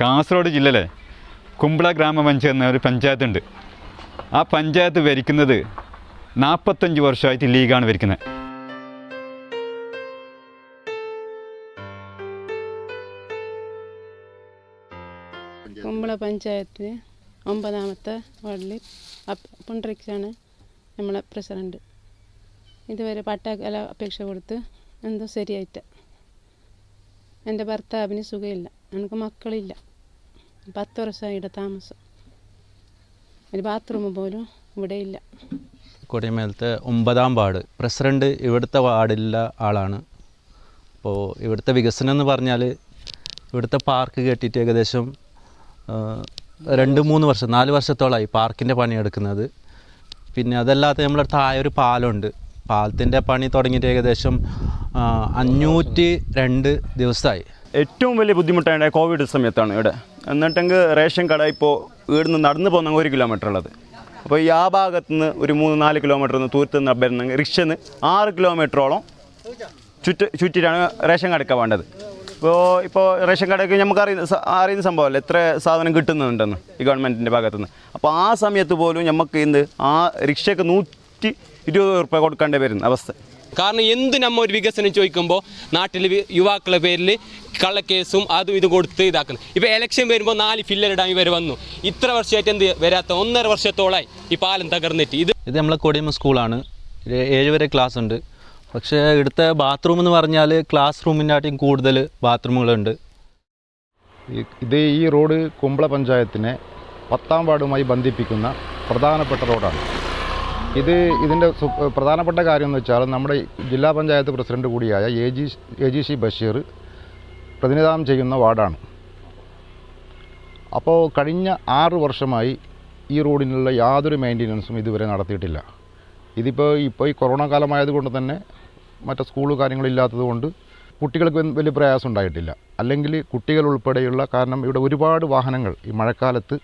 കാസർഗോഡ് ജില്ലയിലെ കുമ്പള ഗ്രാമപഞ്ചായത്ത് എന്ന ഒരു പഞ്ചായത്തുണ്ട്. ആ പഞ്ചായത്ത് ഭരിക്കുന്നത് നാൽപ്പത്തഞ്ച് വർഷമായിട്ട് ലീഗാണ് ഭരിക്കുന്നത്. കുമ്പള പഞ്ചായത്ത് ഒമ്പതാമത്തെ വാർഡിൽ പുണ്ടറിക്സാണ് നമ്മളെ പ്രസിഡന്റ് ഇതുവരെ പട്ടാക്കല അപേക്ഷ കൊടുത്ത് എന്തോ ശരിയായിട്ട് എന്റെ ഭർത്താവിന് സുഖമില്ല. എനിക്ക് മക്കളില്ല. പത്ത് വർഷമായി ഇവിടെ താമസം. ഒരു ബാത്റൂം പോലും ഇവിടെ ഇല്ല. കൊടിമേലത്തെ ഒമ്പതാം വാർഡ്. പ്രസിഡന്റ് ഇവിടുത്തെ വാർഡിലുള്ള ആളാണ്. അപ്പോൾ ഇവിടുത്തെ വികസനം എന്ന് പറഞ്ഞാൽ ഇവിടുത്തെ പാർക്ക് കെട്ടിയിട്ട് ഏകദേശം രണ്ട് മൂന്ന് വർഷം നാല് വർഷത്തോളമായി പാർക്കിന്റെ പണിയെടുക്കുന്നത് പിന്നെ അതല്ലാതെ നമ്മളടുത്ത് ആയൊരു പാലമുണ്ട്. പാലത്തിന്റെ പണി തുടങ്ങിയിട്ട് ഏകദേശം അഞ്ഞൂറ്റി രണ്ട് ദിവസമായി. ഏറ്റവും വലിയ ബുദ്ധിമുട്ടായ കോവിഡ് സമയത്താണ് ഇവിടെ. എന്നിട്ടെങ്കിൽ റേഷൻ കട ഇപ്പോൾ ഇവിടുന്ന് നടന്നു പോകുന്ന ഒരു കിലോമീറ്റർ ഉള്ളത് അപ്പോൾ ഈ ആ ഭാഗത്തുനിന്ന് ഒരു മൂന്ന് നാല് കിലോമീറ്റർ നിന്ന് തൂരത്ത് നിന്ന് വരുന്നെങ്കിൽ റിക്ഷന്ന് ആറ് കിലോമീറ്ററോളം ചുറ്റ് ചുറ്റിട്ടാണ് റേഷൻ കടയ്ക്ക് വേണ്ടത്. ഇപ്പോൾ ഇപ്പോൾ റേഷൻ കടയ്ക്ക് നമുക്ക് അറിയുന്ന അറിയുന്ന സംഭവമല്ല എത്ര സാധനം കിട്ടുന്നുണ്ടെന്ന് ഈ ഗവൺമെന്റിന്റെ ഭാഗത്തുനിന്ന്. അപ്പോൾ ആ സമയത്ത് പോലും നമുക്ക് എന്ത്? ആ റിക്ഷയ്ക്ക് നൂറ്റി ഇരുപത് റുപ്യ കൊടുക്കേണ്ടി വരുന്ന അവസ്ഥ. കാരണം എന്ത് നമ്മ ഒരു വികസനം ചോദിക്കുമ്പോൾ നാട്ടിൽ യുവാക്കളുടെ പേരിൽ കള്ളക്കേസും അതും ഇതും കൊടുത്ത് ഇതാക്കുന്നത് ഇപ്പോൾ എലക്ഷൻ വരുമ്പോൾ നാല് ഫില്ലറിടാൻ ഇവർ വന്നു. ഇത്ര വർഷമായിട്ട് എന്ത് വരാത്ത ഒന്നര വർഷത്തോളായി ഈ പാലം തകർന്നിട്ട്. ഇത് ഇത് നമ്മളെ കൊടിയമ്മ സ്കൂളാണ്. ഏഴ് വരെ ക്ലാസ് ഉണ്ട്. പക്ഷേ ഇവിടുത്തെ ബാത്റൂം എന്ന് പറഞ്ഞാൽ ക്ലാസ് റൂമിനാട്ടിയും കൂടുതൽ ബാത്റൂമുകളുണ്ട് ഇത് ഈ റോഡ് കുമ്പള പഞ്ചായത്തിനെ പത്താം വാർഡുമായി ബന്ധിപ്പിക്കുന്ന പ്രധാനപ്പെട്ട റോഡാണ് ഇത് ഇതിന്റെ പ്രധാനപ്പെട്ട കാര്യം എന്ന് വെച്ചാൽ നമ്മുടെ ജില്ലാ പഞ്ചായത്ത് പ്രസിഡന്റ് കൂടിയായ A G A G C Basheer പ്രതിനിധാനം ചെയ്യുന്ന വാർഡാണ്. അപ്പോൾ കഴിഞ്ഞ ആറ് വർഷമായി ഈ റോഡിനുള്ള യാതൊരു മെയിന്റെനൻസും ഇതുവരെ നടത്തിയിട്ടില്ല. ഇതിപ്പോൾ ഇപ്പോൾ ഈ കൊറോണ കാലമായതുകൊണ്ട് തന്നെ മറ്റേ സ്കൂൾ കാര്യങ്ങളില്ലാത്തത് കൊണ്ട് കുട്ടികൾക്ക് വലിയ പ്രയാസം ഉണ്ടായിട്ടില്ല. അല്ലെങ്കിൽ കുട്ടികൾ ഉൾപ്പെടെയുള്ള കാരണം ഇവിടെ ഒരുപാട് വാഹനങ്ങൾ ഈ മഴക്കാലത്ത്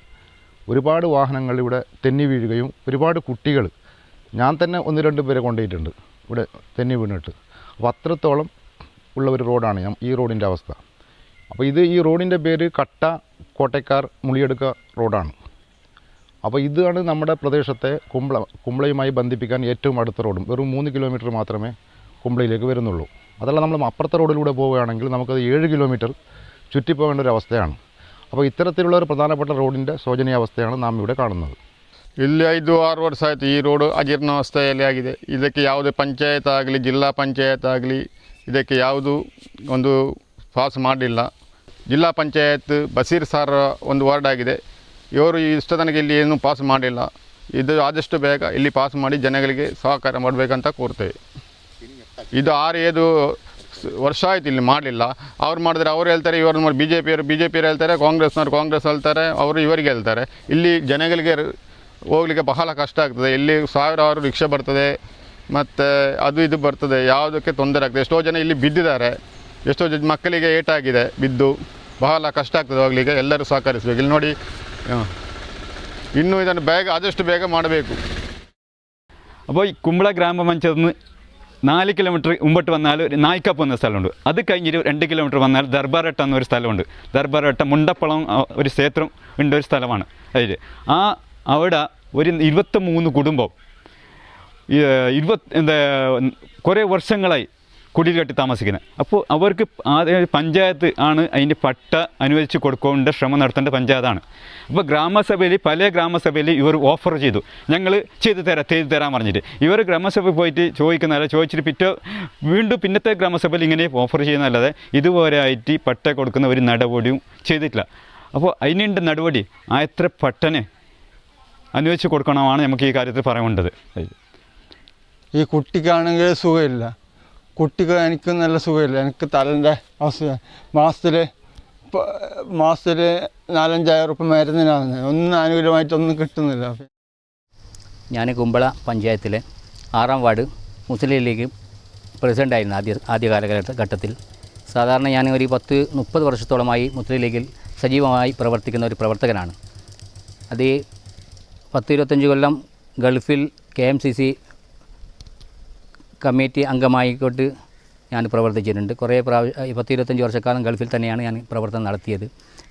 ഒരുപാട് വാഹനങ്ങൾ ഇവിടെ തെന്നി വീഴുകയും ഒരുപാട് കുട്ടികൾ ഞാൻ തന്നെ ഒന്ന് രണ്ട് പേരെ കൊണ്ടുപോയിട്ടുണ്ട്. ഇവിടെ തെന്നി വീണിട്ട്. അപ്പോൾ അത്രത്തോളം ഉള്ള ഒരു റോഡാണ് ഞാൻ ഈ റോഡിന്റെ അവസ്ഥ. അപ്പോൾ ഇത് ഈ റോഡിന്റെ പേര് കട്ട കോട്ടയ്ക്കാർ മുളിയെടുക്ക റോഡാണ്. അപ്പോൾ ഇതാണ് നമ്മുടെ പ്രദേശത്തെ കുമ്പള കുമ്പളയുമായി ബന്ധിപ്പിക്കാൻ ഏറ്റവും അടുത്ത റോഡും. വെറും മൂന്ന് കിലോമീറ്റർ മാത്രമേ കുമ്പളയിലേക്ക് വരുന്നുള്ളൂ. അതല്ല നമ്മൾ അപ്പുറത്തെ റോഡിലൂടെ പോവുകയാണെങ്കിൽ നമുക്കത് ഏഴ് കിലോമീറ്റർ ചുറ്റിപ്പോകേണ്ട ഒരു അവസ്ഥയാണ്. അപ്പോൾ ഇത്തരത്തിലുള്ള ഒരു പ്രധാനപ്പെട്ട റോഡിന്റെ ശോചനീയാവസ്ഥയാണ് നാം ഇവിടെ കാണുന്നത്. ಇಲ್ಲಿ ಐದು, ಆರು ವರ್ಷ ಆಯಿತು ಈ ರೋಡು ಅಜೀರ್ಣಾವಸ್ಥೆಯಲ್ಲಿ ಆಗಿದೆ. ಇದಕ್ಕೆ ಯಾವುದೇ ಪಂಚಾಯತ್ ಆಗಲಿ, ಜಿಲ್ಲಾ ಪಂಚಾಯತ್ ಆಗಲಿ ಇದಕ್ಕೆ ಯಾವುದು ಒಂದು ಪಾಸ್ ಮಾಡಲಿಲ್ಲ ಜಿಲ್ಲಾ ಪಂಚಾಯತ್ ಬಸೀರ್ ಸಾರ್ ಒಂದು ವಾರ್ಡ್ ಆಗಿದೆ. ಇವರು ಇಷ್ಟ ತನಕ ಇಲ್ಲಿ ಏನೂ ಪಾಸ್ ಮಾಡಿಲ್ಲ. ಇದು ಆದಷ್ಟು ಬೇಗ ಇಲ್ಲಿ ಪಾಸ್ ಮಾಡಿ ಜನಗಳಿಗೆ ಸಹಕಾರ ಮಾಡಬೇಕಂತ ಕೋರ್ತೇವೆ. ಇದು ಆರು ಏದು ವರ್ಷ ಆಯ್ತು ಇಲ್ಲಿ ಮಾಡಲಿಲ್ಲ. ಅವ್ರು ಮಾಡಿದ್ರೆ ಅವ್ರು ಹೇಳ್ತಾರೆ, ಇವರು ಬಿ ಜೆ ಪಿಯವರು ಬಿ ಜೆ ಪಿಯವರು ಹೇಳ್ತಾರೆ, ಕಾಂಗ್ರೆಸ್ನವ್ರು ಕಾಂಗ್ರೆಸ್ ಹೇಳ್ತಾರೆ, ಅವರು ಇವರಿಗೆ ಹೇಳ್ತಾರೆ. ಇಲ್ಲಿ ಜನಗಳಿಗೆ ಹೋಗ್ಲಿಕ್ಕೆ ಬಹಳ ಕಷ್ಟ ಆಗ್ತದೆ ಇಲ್ಲಿ ಸಾವಿರಾರು ರಿಕ್ಷಾ ಬರ್ತದೆ ಮತ್ತು ಅದು ಇದು ಬರ್ತದೆ ಯಾವುದಕ್ಕೆ ತೊಂದರೆ ಆಗ್ತದೆ ಎಷ್ಟೋ ಜನ ಇಲ್ಲಿ ಬಿದ್ದಿದ್ದಾರೆ ಎಷ್ಟೋ ಜನ ಮಕ್ಕಳಿಗೆ ಏಟಾಗಿದೆ ಬಿದ್ದು ಬಹಳ ಕಷ್ಟ ಆಗ್ತದೆ ಹೋಗ್ಲಿಕ್ಕೆ ಎಲ್ಲರೂ ಸಹಕರಿಸಬೇಕು ಇಲ್ಲಿ ನೋಡಿ ಹ. ಇನ್ನೂ ಇದನ್ನು ಬೇಗ ಆದಷ್ಟು ಬೇಗ ಮಾಡಬೇಕು അപ്പോൾ ഈ കുമ്പള ഗ്രാമപഞ്ചായത്ത് നിന്ന് നാല് കിലോമീറ്റർ മുമ്പോട്ട് വന്നാൽ ഒരു നായ്ക്കപ്പ് എന്ന സ്ഥലമുണ്ട് അത് കഴിഞ്ഞിട്ട് രണ്ട് കിലോമീറ്റർ വന്നാൽ ദർബാരട്ട എന്നൊരു സ്ഥലമുണ്ട് ദർബാരട്ട മുണ്ടപ്പളം ആ, ഒരു ക്ഷേത്രം ഉണ്ട് ഒരു സ്ഥലമാണ് അതിൽ ആ അവിടെ ഒരു ഇരുപത്തി മൂന്ന് കുടുംബം ഇരുപത്തി ഇരുപത് എന്താ കുറേ വർഷങ്ങളായി കുടിയിൽ കെട്ടി താമസിക്കുന്നത് അപ്പോൾ അവർക്ക് ആദ്യം പഞ്ചായത്ത് ആണ് അതിന്റെ പട്ട അനുവദിച്ച് കൊടുക്കേണ്ട ശ്രമം നടത്തേണ്ട പഞ്ചായത്താണ്. അപ്പോൾ ഗ്രാമസഭയിൽ പല ഗ്രാമസഭയിൽ ഇവർ ഓഫർ ചെയ്തു. ഞങ്ങൾ ചെയ്തു തരാം ചെയ്തു തരാൻ പറഞ്ഞിട്ട്. ഇവർ ഗ്രാമസഭയിൽ പോയിട്ട് ചോദിക്കുന്നതല്ല ചോദിച്ചിട്ട് പിറ്റേ വീണ്ടും പിന്നത്തെ ഗ്രാമസഭയിൽ ഇങ്ങനെ ഓഫർ ചെയ്യുന്നതല്ലാതെ ഇതുപോലെ ആയിട്ട് പട്ട കൊടുക്കുന്ന ഒരു നടപടിയും ചെയ്തിട്ടില്ല. അപ്പോൾ അതിനുണ്ട് നടപടി. ആ എത്ര പട്ടനെ അനുവദിച്ച് കൊടുക്കണമാണ് നമുക്ക് ഈ കാര്യത്തിൽ പറയേണ്ടത്. ഈ കുട്ടിക്കാണെങ്കിൽ സുഖമില്ല. കുട്ടിക്ക് എനിക്ക് നല്ല സുഖമില്ല. എനിക്ക് തലന്റെ അവസ്ഥ മാസത്തിൽ മാസത്തിൽ നാലഞ്ചായിരം റുപ്യ മരുന്നിനാണ്. ഒന്നും ആനുകൂല്യമായിട്ടൊന്നും കിട്ടുന്നില്ല. ഞാൻ കുമ്പള പഞ്ചായത്തിലെ ആറാം വാർഡ് മുസ്ലിം ലീഗ് പ്രസിഡന്റായിരുന്നു ആദ്യ ആദ്യ കാലഘട്ടത്തിൽ സാധാരണ ഞാൻ ഒരു പത്ത് മുപ്പത് വർഷത്തോളമായി മുസ്ലിം ലീഗിൽ സജീവമായി പ്രവർത്തിക്കുന്ന ഒരു പ്രവർത്തകനാണ്. അത് പത്ത് ഇരുപത്തഞ്ച് കൊല്ലം ഗൾഫിൽ K M C C committee അംഗമായിക്കൊണ്ട് ഞാൻ പ്രവർത്തിച്ചിട്ടുണ്ട്. കുറേ പ്രാവശ്യം പത്ത് ഇരുപത്തഞ്ച് വർഷക്കാലം ഗൾഫിൽ തന്നെയാണ് ഞാൻ പ്രവർത്തനം നടത്തിയത്.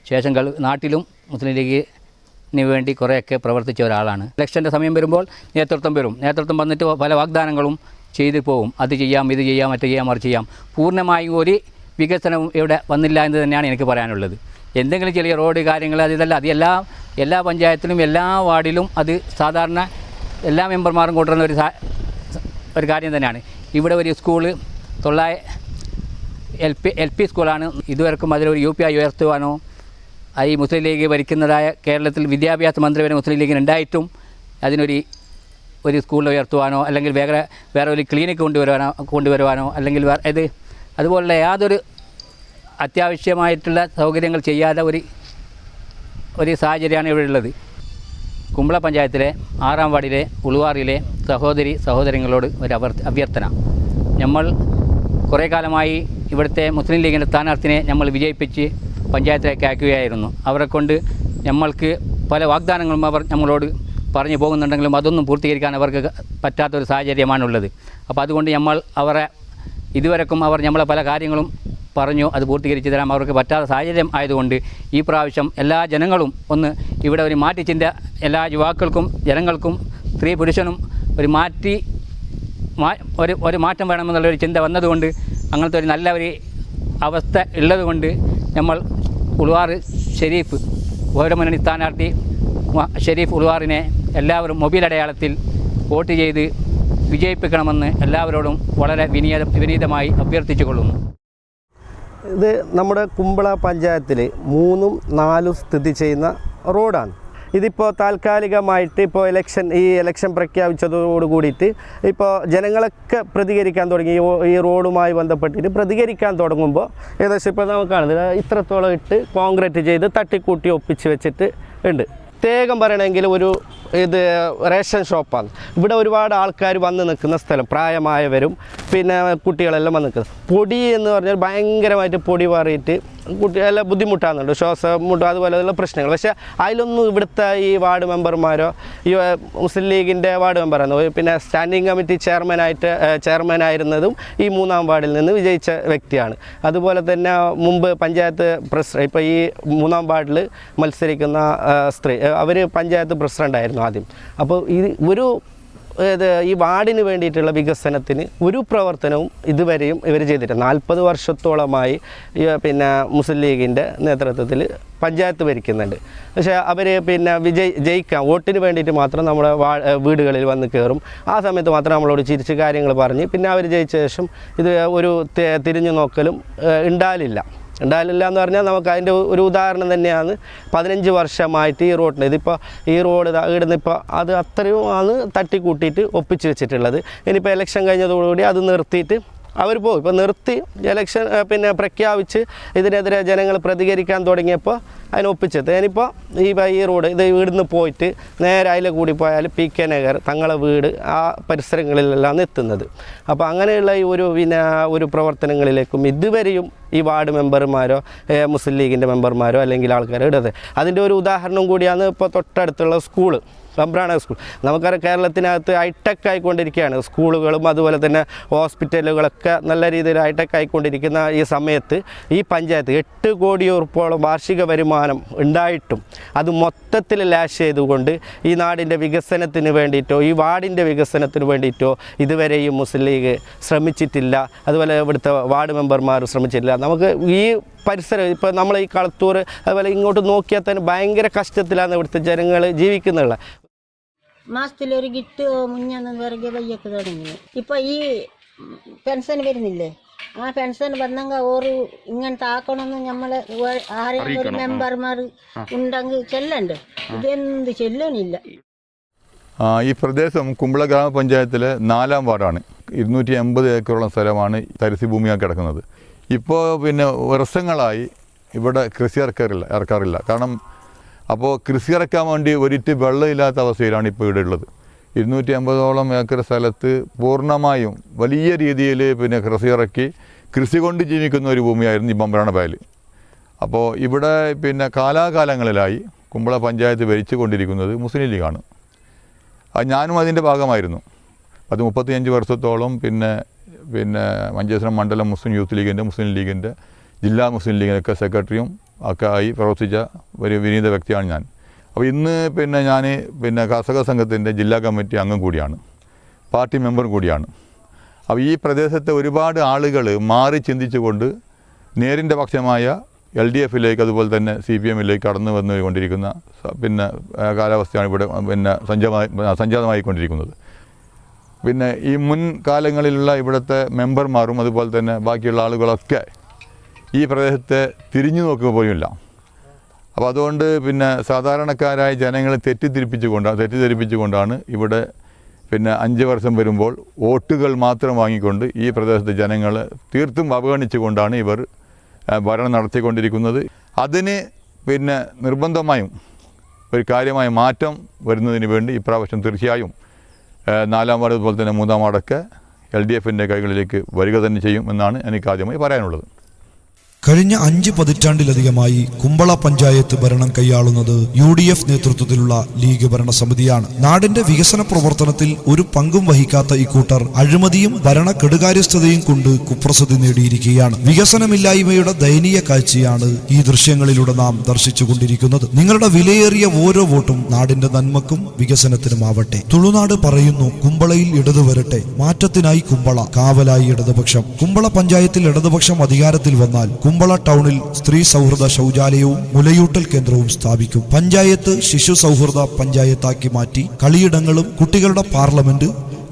ശേഷം ഗൾ നാട്ടിലും മുസ്ലിം ലീഗിന് വേണ്ടി കുറേയൊക്കെ പ്രവർത്തിച്ച ഒരാളാണ്. ഇലക്ഷന്റെ സമയം വരുമ്പോൾ നേതൃത്വം വരും. നേതൃത്വം വന്നിട്ട് പല വാഗ്ദാനങ്ങളും ചെയ്തു പോവും അത് ചെയ്യാം ഇത് ചെയ്യാം മറ്റു ചെയ്യാം മറിച്ച് ചെയ്യാം. പൂർണമായും ഒരു വികസനവും ഇവിടെ വന്നില്ല എന്ന് തന്നെയാണ് എനിക്ക് പറയാനുള്ളത്. എന്തെങ്കിലും ചെറിയ റോഡ് കാര്യങ്ങൾ അത് ഇതല്ല അത് എല്ലാ എല്ലാ പഞ്ചായത്തിലും എല്ലാ വാർഡിലും അത് സാധാരണ എല്ലാ മെമ്പർമാരും കൊണ്ടുവരുന്ന ഒരു ഒരു കാര്യം തന്നെയാണ്. ഇവിടെ ഒരു സ്കൂൾ തൊള്ളായ എൽ പി എൽ പി സ്കൂളാണ്. ഇതുവരെക്കും അതിലൊരു യു പി ഐ ഉയർത്തുവാനോ ഈ മുസ്ലിം ലീഗ് ഭരിക്കുന്നതായ കേരളത്തിൽ വിദ്യാഭ്യാസ മന്ത്രി വരെ മുസ്ലിം ലീഗിന് ഉണ്ടായിട്ടും അതിനൊരു ഒരു സ്കൂൾ ഉയർത്തുവാനോ അല്ലെങ്കിൽ വേറെ വേറെ ഒരു ക്ലിനിക്ക് കൊണ്ടുവരുവാനോ കൊണ്ടുവരുവാനോ അല്ലെങ്കിൽ ഇത് അതുപോലുള്ള യാതൊരു അത്യാവശ്യമായിട്ടുള്ള സൗകര്യങ്ങൾ ചെയ്യാതെ ഒരു ഒരു സാഹചര്യമാണ് ഇവിടെ ഉള്ളത്. കുമ്പള പഞ്ചായത്തിലെ ആറാം വാർഡിലെ ഉളുവാറിലെ സഹോദരി സഹോദരങ്ങളോട് ഒരു അഭ്യർത്ഥന. നമ്മൾ കുറേ കാലമായി ഇവിടുത്തെ മുസ്ലിം ലീഗിന്റെ സ്ഥാനാർത്ഥിനെ നമ്മൾ വിജയിപ്പിച്ച് പഞ്ചായത്തിലേക്ക് അയക്കുകയായിരുന്നു. അവരെ കൊണ്ട് നമ്മൾക്ക് പല വാഗ്ദാനങ്ങളും അവർ നമ്മളോട് പറഞ്ഞു പോകുന്നുണ്ടെങ്കിലും അതൊന്നും പൂർത്തീകരിക്കാൻ അവർക്ക് പറ്റാത്തൊരു സാഹചര്യമാണുള്ളത്. അപ്പോൾ അതുകൊണ്ട് നമ്മൾ അവരെ ഇതുവരെക്കും അവർ നമ്മളെ പല കാര്യങ്ങളും പറഞ്ഞു അത് പൂർത്തീകരിച്ച് തരാം. അവർക്ക് പറ്റാത്ത സാഹചര്യം ആയതുകൊണ്ട് ഈ പ്രാവശ്യം എല്ലാ ജനങ്ങളും ഒന്ന് ഇവിടെ ഒരു മാറ്റി ചിന്ത എല്ലാ യുവാക്കൾക്കും ജനങ്ങൾക്കും സ്ത്രീ പുരുഷനും ഒരു മാറ്റി ഒരു ഒരു മാറ്റം വേണമെന്നുള്ള ഒരു ചിന്ത വന്നതുകൊണ്ട് അങ്ങനത്തെ ഒരു നല്ല ഒരു അവസ്ഥ ഉള്ളതുകൊണ്ട് നമ്മൾ ഉൾവാർ ഷെരീഫ് മുന്നണി സ്ഥാനാർത്ഥി ഷെരീഫ് ഉൾവാറിനെ എല്ലാവരും മൊബൈൽ അടയാളത്തിൽ വോട്ട് ചെയ്ത് വിജയിപ്പിക്കണമെന്ന് എല്ലാവരോടും വളരെ വിനീത വിനീതമായി അഭ്യർത്ഥിച്ചുകൊള്ളുന്നു. ഇത് നമ്മുടെ കുമ്പള പഞ്ചായത്തിൽ മൂന്നും നാലും സ്ഥിതി ചെയ്യുന്ന റോഡാണ്. ഇതിപ്പോൾ താൽക്കാലികമായിട്ട് ഇപ്പോൾ ഇലക്ഷൻ ഈ ഇലക്ഷൻ പ്രഖ്യാപിച്ചതോട് കൂടിയിട്ട് ഇപ്പോൾ ജനങ്ങളൊക്കെ പ്രതികരിക്കാൻ തുടങ്ങി. ഈ റോഡുമായി ബന്ധപ്പെട്ടിട്ട് പ്രതികരിക്കാൻ തുടങ്ങുമ്പോൾ ഏകദേശം ഇപ്പോൾ നമുക്കാണ് ഇത്രത്തോളം ഇട്ട് കോൺക്രീറ്റ് ചെയ്ത് തട്ടിക്കൂട്ടി ഒപ്പിച്ച് വെച്ചിട്ട് ഉണ്ട്. പ്രത്യേകം പറയണമെങ്കിൽ ഒരു ഇത് റേഷൻ ഷോപ്പാണ്. ഇവിടെ ഒരുപാട് ആൾക്കാർ വന്ന് നിൽക്കുന്ന സ്ഥലം. പ്രായമായവരും പിന്നെ കുട്ടികളെല്ലാം വന്ന് നിൽക്കുന്നത്. പൊടി എന്ന് പറഞ്ഞാൽ ഭയങ്കരമായിട്ട് പൊടി മാറിയിട്ട് കുട്ടി എല്ലാം ബുദ്ധിമുട്ടാകുന്നുണ്ട്. മുട്ടും അതുപോലെയുള്ള പ്രശ്നങ്ങൾ. പക്ഷേ അതിലൊന്നും ഇവിടുത്തെ ഈ വാർഡ് മെമ്പർമാരോ ഈ മുസ്ലിം ലീഗിന്റെ വാർഡ് മെമ്പറാണ് പിന്നെ സ്റ്റാൻഡിംഗ് കമ്മിറ്റി ചെയർമാനായിട്ട് ചെയർമാനായിരുന്നതും ഈ മൂന്നാം വാർഡിൽ നിന്ന് വിജയിച്ച വ്യക്തിയാണ്. അതുപോലെ തന്നെ മുമ്പ് പഞ്ചായത്ത് പ്രസിഡന്റ് ഇപ്പോൾ ഈ മൂന്നാം വാർഡിൽ മത്സരിക്കുന്ന സ്ത്രീ അവർ പഞ്ചായത്ത് പ്രസിഡന്റായിരുന്നു ആദ്യം. അപ്പോൾ ഈ ഒരു ഇത് ഈ വാർഡിന് വേണ്ടിയിട്ടുള്ള വികസനത്തിന് ഒരു പ്രവർത്തനവും ഇതുവരെയും ഇവർ ചെയ്തിട്ടില്ല. നാൽപ്പത് വർഷത്തോളമായി പിന്നെ മുസ്ലിം ലീഗിന്റെ നേതൃത്വത്തിൽ പഞ്ചായത്ത് ഭരിക്കുന്നുണ്ട്. പക്ഷേ അവർ പിന്നെ വിജയ് ജയിക്കാൻ വോട്ടിന് വേണ്ടിയിട്ട് മാത്രം നമ്മുടെ വാ വീടുകളിൽ വന്ന് കയറും. ആ സമയത്ത് മാത്രം നമ്മളോട് ചിരിച്ച് കാര്യങ്ങൾ പറഞ്ഞ് പിന്നെ അവർ ജയിച്ച ശേഷം ഇത് ഒരു തിരിഞ്ഞു നോക്കലും ഉണ്ടാലില്ല. ഉണ്ടാലില്ല എന്ന് പറഞ്ഞാൽ നമുക്ക് അതിന്റെ ഒരു ഉദാഹരണം തന്നെയാണ് പതിനഞ്ച് വർഷമായിട്ട് ഈ റോഡിന് ഇതിപ്പോൾ ഈ റോഡ് ഇടുന്ന ഇപ്പോൾ അത് അത്രയും ആണ് തട്ടിക്കൂട്ടിയിട്ട് ഒപ്പിച്ച് വെച്ചിട്ടുള്ളത്. ഇനിയിപ്പോൾ ഇലക്ഷൻ കഴിഞ്ഞതോടുകൂടി അത് നിർത്തിയിട്ട് അവർ പോകും ഇപ്പോൾ നിർത്തി ഇലക്ഷൻ പിന്നെ പ്രഖ്യാപിച്ച് ഇതിനെതിരെ ജനങ്ങൾ പ്രതികരിക്കാൻ തുടങ്ങിയപ്പോൾ അതിന് ഞാനിപ്പോൾ ഈ ഈ റോഡ് ഇത് ഇവിടുന്ന് പോയിട്ട് നേരെ അതിലെ കൂടി പോയാൽ പി കെ നഗർ തങ്ങളെ വീട് ആ പരിസരങ്ങളിലെല്ലാം എത്തുന്നത്. അപ്പോൾ അങ്ങനെയുള്ള ഈ ഒരു പിന്നെ ഒരു പ്രവർത്തനങ്ങളിലേക്കും ഇതുവരെയും ഈ വാർഡ് മെമ്പർമാരോ മുസ്ലിം ലീഗിന്റെ മെമ്പർമാരോ അല്ലെങ്കിൽ ആൾക്കാരോ ഇടത് അതിന്റെ ഒരു ഉദാഹരണം കൂടിയാണ് ഇപ്പോൾ തൊട്ടടുത്തുള്ള സ്കൂൾ. ബംബ്രാണ സ്കൂൾ. നമുക്കറിയാം കേരളത്തിനകത്ത് ഹൈടെക് ആയിക്കൊണ്ടിരിക്കുകയാണ്. സ്കൂളുകളും അതുപോലെ തന്നെ ഹോസ്പിറ്റലുകളൊക്കെ നല്ല രീതിയിൽ ഹൈടെക് ആയിക്കൊണ്ടിരിക്കുന്ന ഈ സമയത്ത് ഈ പഞ്ചായത്ത് എട്ട് കോടി ഉറുപ്പോളം വാർഷിക വരുമാനം ഉണ്ടായിട്ടും അത് മൊത്തത്തിൽ ലാഷ് ചെയ്തുകൊണ്ട് ഈ നാടിന്റെ വികസനത്തിന് വേണ്ടിയിട്ടോ ഈ വാർഡിന്റെ വികസനത്തിന് വേണ്ടിയിട്ടോ ഇതുവരെയും മുസ്ലിം ലീഗ് ശ്രമിച്ചിട്ടില്ല. അതുപോലെ ഇവിടുത്തെ വാർഡ് മെമ്പർമാർ ശ്രമിച്ചിട്ടില്ല. നമുക്ക് ഈ പരിസരം ഇപ്പോൾ നമ്മൾ ഈ കളത്തൂർ അതുപോലെ ഇങ്ങോട്ട് നോക്കിയാൽ തന്നെ ഭയങ്കര കഷ്ടത്തിലാണ് ഇവിടുത്തെ ജനങ്ങൾ ജീവിക്കുന്നുള്ള. മാസത്തിലൊരു കിട്ട് മുഞ്ഞാന്ന് വിറകെ വയ്യൊക്കെ തുടങ്ങി. ഇപ്പൊ ഈ പെൻഷൻ വരുന്നില്ലേ? ആ പെൻഷൻ വന്നെങ്കിൽ ഓറ് ഇങ്ങനത്തെ ആക്കണമെന്ന് നമ്മൾ വ- ആരെങ്കിലും ഒരു മെമ്പർമാർ ഉണ്ടെങ്കിൽ ചെല്ലണ്ട്? ഇതെന്ത് ചെല്ലണില്ല. ആ, ഈ പ്രദേശം കുമ്പള ഗ്രാമപഞ്ചായത്തിലെ നാലാം വാർഡാണ്. ഇരുന്നൂറ്റി എൺപത് ഏക്കറോളം സ്ഥലമാണ് തരിസി ഭൂമിയായി കിടക്കുന്നത്. ഇപ്പോൾ പിന്നെ വർഷങ്ങളായി ഇവിടെ കൃഷി ഇറക്കാറില്ല ഇറക്കാറില്ല. കാരണം അപ്പോൾ കൃഷി ഇറക്കാൻ വേണ്ടി ഒരിറ്റ് വെള്ളമില്ലാത്ത അവസ്ഥയിലാണ് ഇപ്പോൾ ഇവിടെ ഉള്ളത്. ഇരുന്നൂറ്റി അമ്പതോളം ഏക്കർ സ്ഥലത്ത് പൂർണമായും വലിയ രീതിയിൽ പിന്നെ കൃഷി ഇറക്കി കൃഷി കൊണ്ട് ജീവിക്കുന്ന ഒരു ഭൂമിയായിരുന്നു ഈ ബംബ്രാണ വയൽ അപ്പോൾ ഇവിടെ പിന്നെ കാലാകാലങ്ങളിലായി കുമ്പള പഞ്ചായത്ത് ഭരിച്ചു കൊണ്ടിരിക്കുന്നത് മുസ്ലിം ലീഗാണ് ഞാനും അതിന്റെ ഭാഗമായിരുന്നു. അത് മുപ്പത്തിയഞ്ച് വർഷത്തോളം പിന്നെ പിന്നെ മഞ്ചേശ്വരം മണ്ഡലം മുസ്ലിം യൂത്ത് ലീഗിന്റെ മുസ്ലിം ലീഗിന്റെ ജില്ലാ മുസ്ലിം ലീഗിനൊക്കെ സെക്രട്ടറിയും ഒക്കെ ആയി പ്രവർത്തിച്ച ഒരു വിനീത വ്യക്തിയാണ് ഞാൻ. അപ്പോൾ ഇന്ന് പിന്നെ ഞാൻ പിന്നെ കർഷക സംഘത്തിന്റെ ജില്ലാ കമ്മിറ്റി അംഗം കൂടിയാണ്. പാർട്ടി മെമ്പർ കൂടിയാണ്. അപ്പോൾ ഈ പ്രദേശത്തെ ഒരുപാട് ആളുകൾ മാറി ചിന്തിച്ചുകൊണ്ട് നേരിന്റെ പക്ഷമായ എൽ ഡി എഫിലേക്ക് അതുപോലെ തന്നെ സി പി എമ്മിലേക്ക് കടന്നു വന്നുകൊണ്ടിരിക്കുന്ന കൊണ്ടിരിക്കുന്ന പിന്നെ കാലാവസ്ഥയാണ് ഇവിടെ പിന്നെ സഞ്ജമായി സഞ്ജാതമായിക്കൊണ്ടിരിക്കുന്നത് പിന്നെ ഈ മുൻകാലങ്ങളിലുള്ള ഇവിടുത്തെ മെമ്പർമാരും അതുപോലെ തന്നെ ബാക്കിയുള്ള ആളുകളൊക്കെ ഈ പ്രദേശത്തെ തിരിഞ്ഞു നോക്കുക പോലുമില്ല. അപ്പോൾ അതുകൊണ്ട് പിന്നെ സാധാരണക്കാരായ ജനങ്ങളെ തെറ്റിദ്ധരിപ്പിച്ചുകൊണ്ട് തെറ്റിദ്ധരിപ്പിച്ചുകൊണ്ടാണ് ഇവിടെ പിന്നെ അഞ്ച് വർഷം വരുമ്പോൾ വോട്ടുകൾ മാത്രം വാങ്ങിക്കൊണ്ട് ഈ പ്രദേശത്തെ ജനങ്ങളെ തീർത്തും അവഗണിച്ചുകൊണ്ടാണ് ഇവർ ഭരണം നടത്തിക്കൊണ്ടിരിക്കുന്നത്. അതിന് പിന്നെ നിർബന്ധമായും ഒരു കാര്യമായ മാറ്റം വരുന്നതിന് വേണ്ടി ഇപ്രാവശ്യം തീർച്ചയായും നാലാം വാർഡ് അതുപോലെ തന്നെ മൂന്നാം വാർഡൊക്കെ എൽ ഡി എഫിന്റെ കൈകളിലേക്ക് വരിക തന്നെ ചെയ്യും എന്നാണ് എനിക്ക് ആദ്യമായി പറയാനുള്ളത്. കഴിഞ്ഞ അഞ്ച് പതിറ്റാണ്ടിലധികമായി കുമ്പള പഞ്ചായത്ത് ഭരണം കൈയാളുന്നത് യു ഡി എഫ് നേതൃത്വത്തിലുള്ള ലീഗ് ഭരണസമിതിയാണ്. നാടിന്റെ വികസന പ്രവർത്തനത്തിൽ ഒരു പങ്കും വഹിക്കാത്ത ഇക്കൂട്ടർ അഴിമതിയും ഭരണ കെടുകാര്യസ്ഥതയും കൊണ്ട് കുപ്രസിദ്ധി നേടിയിരിക്കുകയാണ്. വികസനമില്ലായ്മയുടെ ദയനീയ കാഴ്ചയാണ് ഈ ദൃശ്യങ്ങളിലൂടെ നാം ദർശിച്ചുകൊണ്ടിരിക്കുന്നത്. നിങ്ങളുടെ വിലയേറിയ ഓരോ വോട്ടും നാടിന്റെ നന്മക്കും വികസനത്തിനുമാവട്ടെ. തുളുനാട് പറയുന്നു കുമ്പളയിൽ ഇടതു വരട്ടെ. മാറ്റത്തിനായി കുമ്പള കാവലായി ഇടതുപക്ഷം. കുമ്പള പഞ്ചായത്തിൽ ഇടതുപക്ഷം അധികാരത്തിൽ വന്നാൽ കുമ്പള ടൗണിൽ സ്ത്രീ സൗഹൃദ ശൗചാലയവും മുലയൂട്ടൽ കേന്ദ്രവും സ്ഥാപിക്കും. പഞ്ചായത്ത് ശിശു സൗഹൃദ പഞ്ചായത്താക്കി മാറ്റി കളിയിടങ്ങളും കുട്ടികളുടെ പാർലമെന്റ്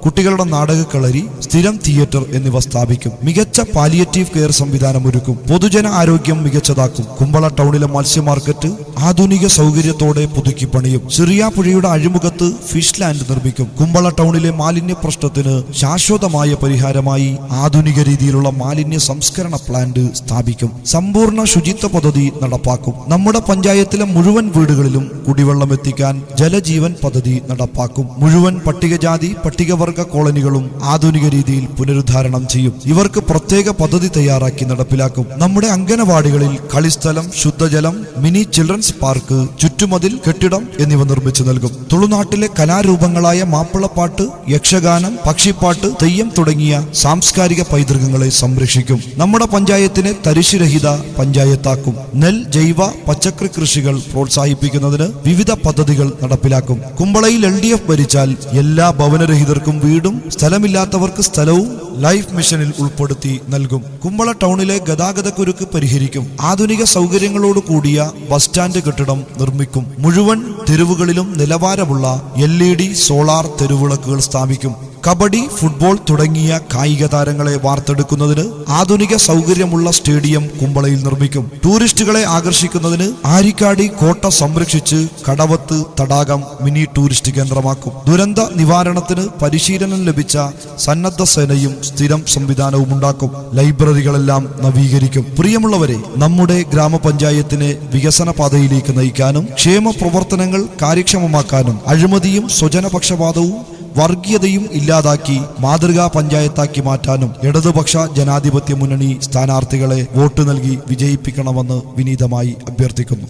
കുട്ടികളുടെ നാടകക്കളരി സ്ഥിരം തിയേറ്റർ എന്നിവ സ്ഥാപിക്കും. മികച്ച പാലിയേറ്റീവ് കെയർ സംവിധാനം ഒരുക്കും പൊതുജന ആരോഗ്യം മികച്ചതാക്കും. കുമ്പള ടൗണിലെ മത്സ്യ മാർക്കറ്റ് ആധുനിക സൗകര്യത്തോടെ പുതുക്കി പണിയും. ചെറിയാപ്പുഴയുടെ അഴിമുഖത്ത് ഫിഷ് ലാൻഡ് നിർമ്മിക്കും. കുമ്പള ടൗണിലെ മാലിന്യ പ്രശ്നത്തിന് ശാശ്വതമായ പരിഹാരമായി ആധുനിക രീതിയിലുള്ള മാലിന്യ സംസ്കരണ പ്ലാന്റ് സ്ഥാപിക്കും. സമ്പൂർണ ശുചിത്വ പദ്ധതി നടപ്പാക്കും. നമ്മുടെ പഞ്ചായത്തിലെ മുഴുവൻ വീടുകളിലും കുടിവെള്ളം എത്തിക്കാൻ ജലജീവൻ പദ്ധതി നടപ്പാക്കും. മുഴുവൻ പട്ടികജാതി പട്ടികവർഗ കോളനികളും ആധുനിക രീതിയിൽ പുനരുദ്ധാരണം ചെയ്യും. ഇവർക്ക് പ്രത്യേക പദ്ധതി തയ്യാറാക്കി നടപ്പിലാക്കും. നമ്മുടെ അംഗനവാടികളിൽ കളിസ്ഥലം ശുദ്ധജലം മിനി ചിൽഡ്രൻസ് പാർക്ക് ചുറ്റുമതിൽ കെട്ടിടം എന്നിവ നിർമ്മിച്ചു നൽകും. തുളുനാട്ടിലെ കലാരൂപങ്ങളായ മാപ്പിളപ്പാട്ട് യക്ഷഗാനം പക്ഷിപ്പാട്ട് തെയ്യം തുടങ്ങിയ സാംസ്കാരിക പൈതൃകങ്ങളെ സംരക്ഷിക്കും. നമ്മുടെ പഞ്ചായത്തിനെ തരിശുരഹിത പഞ്ചായത്താക്കും. നെൽ ജൈവ പച്ചക്കറി കൃഷികൾ പ്രോത്സാഹിപ്പിക്കുന്നതിന് വിവിധ പദ്ധതികൾ നടപ്പിലാക്കും. കുമ്പളയിൽ എൽ ഡി എഫ് ഭരിച്ചാൽ എല്ലാ ഭവനരഹിതർക്കും വീടും സ്ഥലമില്ലാത്തവർക്ക് സ്ഥലവും ലൈഫ് മിഷനിൽ ഉൾപ്പെടുത്തി നൽകും. കുമ്പള ടൗണിലെ ഗതാഗതക്കുരുക്ക് പരിഹരിക്കും. ആധുനിക സൗകര്യങ്ങളോട് കൂടിയ ബസ് സ്റ്റാൻഡ് കെട്ടിടം നിർമ്മിക്കും. മുഴുവൻ തെരുവുകളിലും നിലവാരമുള്ള എൽ സോളാർ തെരുവിളക്കുകൾ സ്ഥാപിക്കും. കബഡി ഫുട്ബോൾ തുടങ്ങിയ കായിക താരങ്ങളെ വാർത്തെടുക്കുന്നതിന് ആധുനിക സൗകര്യമുള്ള സ്റ്റേഡിയം കുമ്പളയിൽ നിർമ്മിക്കും. ടൂറിസ്റ്റുകളെ ആകർഷിക്കുന്നതിന് ആരിക്കാടി കോട്ട സംരക്ഷിച്ച് കടവത്ത് തടാകം മിനി ടൂറിസ്റ്റ് കേന്ദ്രമാക്കും. ദുരന്ത നിവാരണത്തിന് പരിശീലനം ലഭിച്ച സന്നദ്ധ സേനയും സ്ഥിരം സംവിധാനവും ഉണ്ടാക്കും. ലൈബ്രറികളെല്ലാം നവീകരിക്കും. പ്രിയമുള്ളവരെ നമ്മുടെ ഗ്രാമപഞ്ചായത്തിനെ വികസന പാതയിലേക്ക് നയിക്കാനും ക്ഷേമ പ്രവർത്തനങ്ങൾ കാര്യക്ഷമമാക്കാനും അഴിമതിയും സ്വജനപക്ഷപാതവും വർഗീയതയും ഇല്ലാതാക്കി മാതൃകാ പഞ്ചായത്താക്കി മാറ്റാനും ഇടതുപക്ഷ ജനാധിപത്യ മുന്നണി സ്ഥാനാർത്ഥികളെ വോട്ട് നൽകി വിജയിപ്പിക്കണമെന്ന് വിനീതമായി അഭ്യർത്ഥിക്കുന്നു.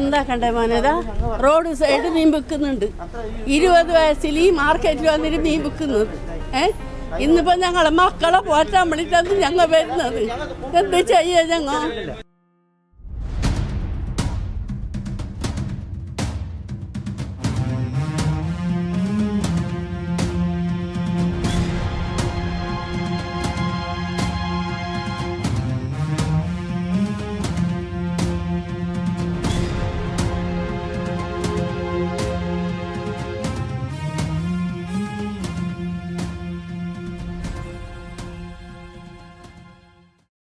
എന്താ കണ്ടേ മാനേത റോഡ് സൈഡ് മീൻ വിൽക്കുന്നുണ്ട് ഇരുപത് വയസ്സിൽ ഈ മാർക്കറ്റിൽ വന്നിട്ട് മീൻ വിൽക്കുന്നു ഏ? ഇന്നിപ്പോ ഞങ്ങളെ മക്കളെ പോറ്റാൻ വേണ്ടിയിട്ടാണ് ഞങ്ങൾ വരുന്നത്. എന്ത് ചെയ്യാ ഞങ്ങൾ?